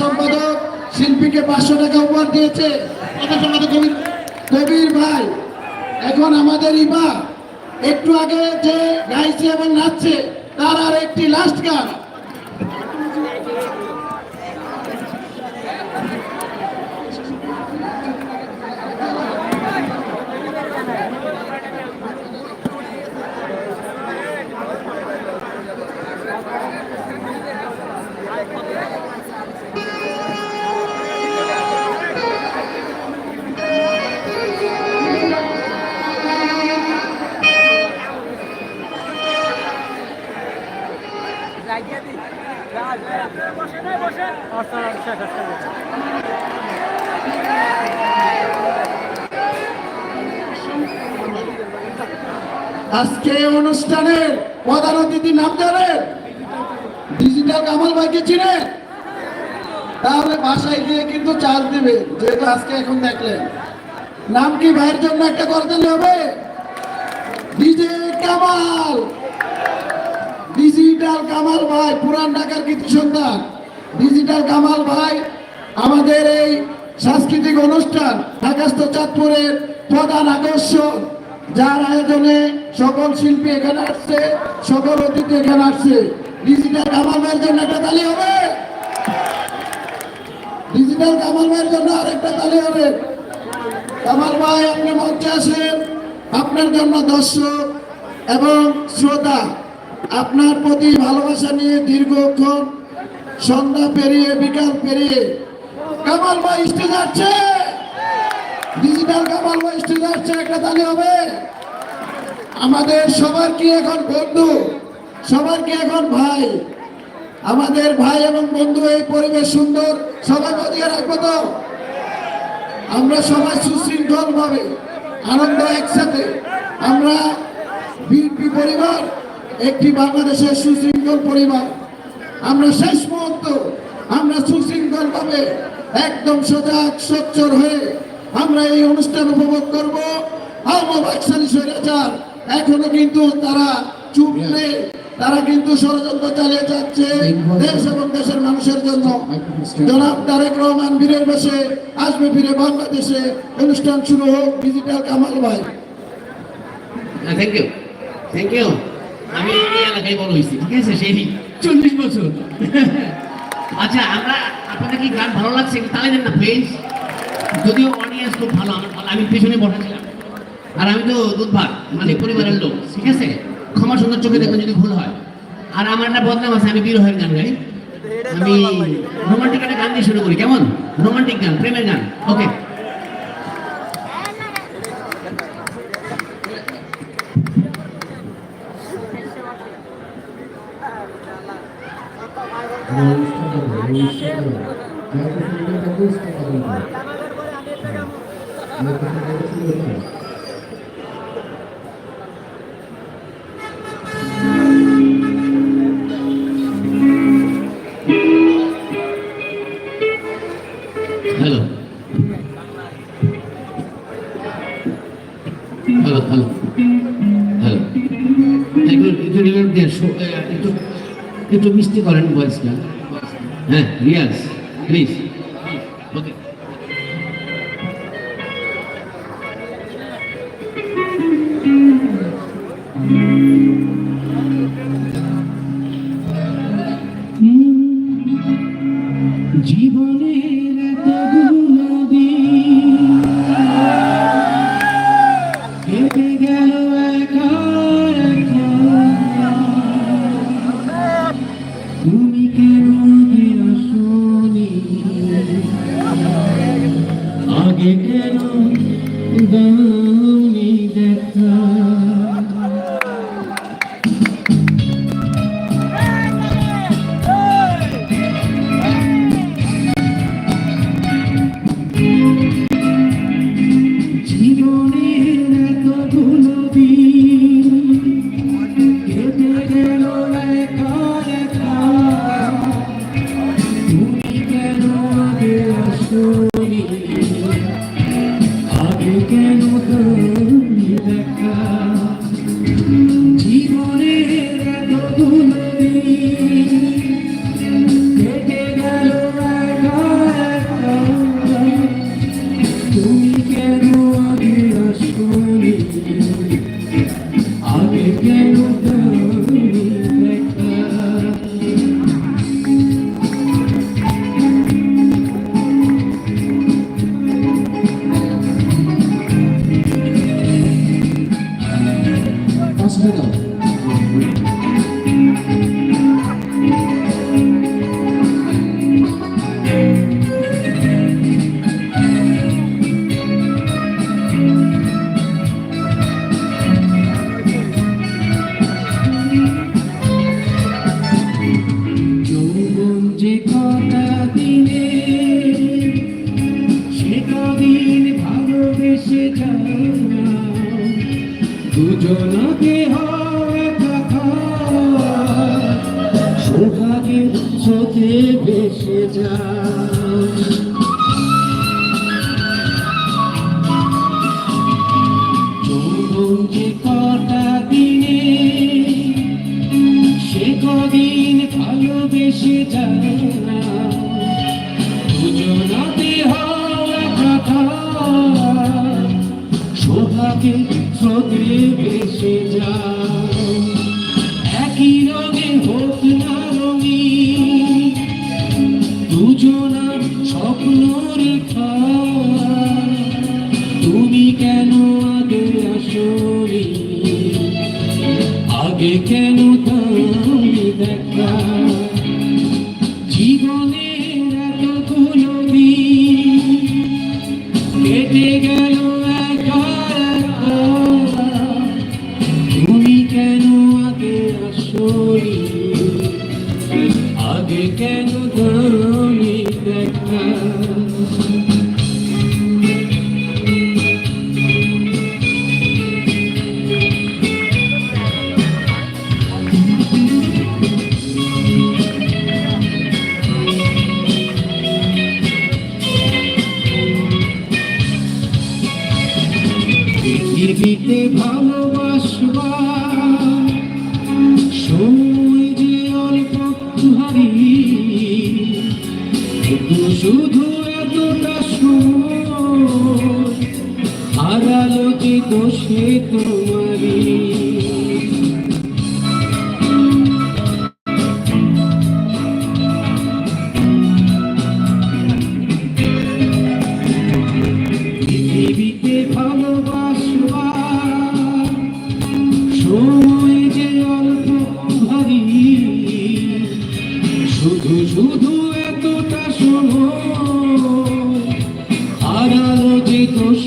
সম্পাদক শিল্পীকে পাঁচশো টাকা উপহার দিয়েছে। কবির ভাই, এখন আমাদের ইমা, একটু আগে যে গাইছে এবং নাচছে, তার আর একটি লাস্ট গান। আজকে অনুষ্ঠানের প্রধান অতিথি নাম জানেন ডিজিটাল কামাল ভাইকে চিনে। তাহলে বাসায় গিয়ে কিন্তু চাল দেবে, যেহেতু আজকে এখন দেখলেন। নাম কি ভাইয়ের জন্য একটা করে দিলে হবে? ডিজে কামাল। ডিজিটাল কামাল ভাই, পুরান ঢাকার কৃতি সন্তান ডিজিটাল কামাল ভাই, আমাদের এই সাংস্কৃতিক অনুষ্ঠান ঢাকাস্থ চাঁদপুরের প্রধান আকর্ষণ, যার আয়োজনে সকল শিল্পী এখানে আসছে, সকল অতিথি এখানে আসছে। ডিজিটাল কামাল ভাইয়ের জন্য একটা তালি হবে। ডিজিটাল কামাল ভাইয়ের জন্য আরেকটা তালি হবে। কামাল ভাই, আপনি মঞ্চে আসেন। আপনার জন্য দর্শক এবং শ্রোতা, আপনার প্রতি ভালোবাসা নিয়ে দীর্ঘক্ষণ সন্ধ্যা পেরিয়ে, বিকাল পেরিয়ে। কামাল ভাই স্টেজ আসছে। ডিজিটাল কামাল ভাই স্টেজ আসছে, একটা তালি হবে। আমাদের সবার কি এখন বন্ধু? সবার কি এখন ভাই? আমাদের ভাই এবং বন্ধু, এই পরিবেশ সুন্দর সবাই বদিয়ে রাখব তো? আমরা সবাই সুশৃঙ্খল ভাবে আনন্দ একসাথে। আমরা বিএনপি পরিবার, একটি বাংলাদেশের সুশৃঙ্খল পরিবার। আমরা শেষ মুহূর্ত, আমরা সুশৃঙ্খল ভাবে একদম সজাগ সচ্চর হয়ে আমরা এই অনুষ্ঠান উপভোগ করব। এখনও কিন্তু তারা চুপ নেই, তারা কিন্তু ষড়যন্ত্র চালিয়ে যাচ্ছে দেশ এবং দেশের মানুষের জন্য। জনাব তারেক রহমান বীরের বসে আসবে ফিরে বাংলাদেশে। অনুষ্ঠান শুরু হোক, ডিজিটাল কামাল ভাই। থ্যাংক ইউ থ্যাংক ইউ আমি এলাকায় বড় হয়েছি, ঠিক আছে? সেই চল্লিশ বছর। আচ্ছা আমরা আপনাদের কি গান ভালো লাগছে? একটু তালে দেন না প্লিজ যদিও অডিয়েন্স খুব ভালো আমার ভালো আমি পেছনে বসেছিলাম। আর আমি তো দুধভাগ মানে পরিবারের লোক ঠিক আছে? ক্ষমা সুন্দর চোখে দেখবেন যদি ভুল হয়। আর আমার একটা বদনাম আছে আমি বিরহের গান গাই। আমি রোমান্টিক একটা গান দিয়ে শুরু করি। কেমন? রোমান্টিক গান প্রেমের গান। Okay hello hello hello hello একটু একটু একটু মিষ্টি করেন ভয়েসটা হ্যাঁ রিয়াজ প্লিজ দুজনকে হয় কথা। সৌভাগ্যে স্রোতে ভেসে যাও যৌবন কটা দিনে, সে কদিন ভালোবেসে যায় দুজনাতে শোভাকে স্রোতে ভেসে যায়। একই রঙে হোক না রঙি দুজনার স্বপ্ন রেখা। তুমি কেন আগে আসরি আগে কেন আসরি আগে কেন তুমি যে দোষে তোমারি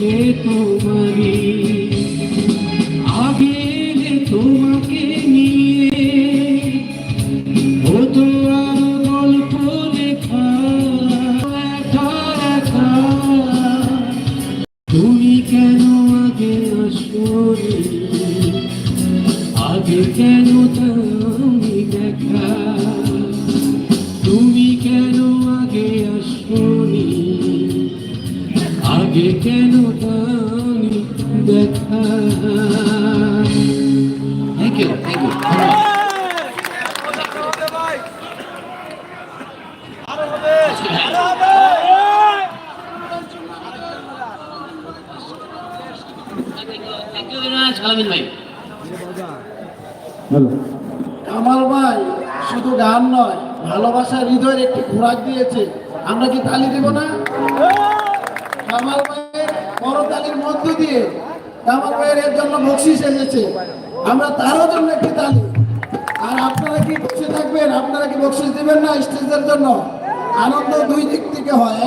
দোষে থ্যাংক ইউ থ্যাংক ইউ ভাই। কামাল ভাই শুধু গান নয় ভালোবাসার হৃদয়ের একটি খোরাক দিয়েছে। আমরা কি তালি দেব না? কামাল ভাইয়ের করতালির মধ্য দিয়ে কামাল ভাইয়ের এর জন্য বকশিস এসেছে আমরা তারও জন্য একটি তালি। আর আপনারা কি বসে থাকবেন? আপনারা কি বকশিস দিবেন না স্টেজের জন্য? আনন্দ দুই দিক থেকে হয়।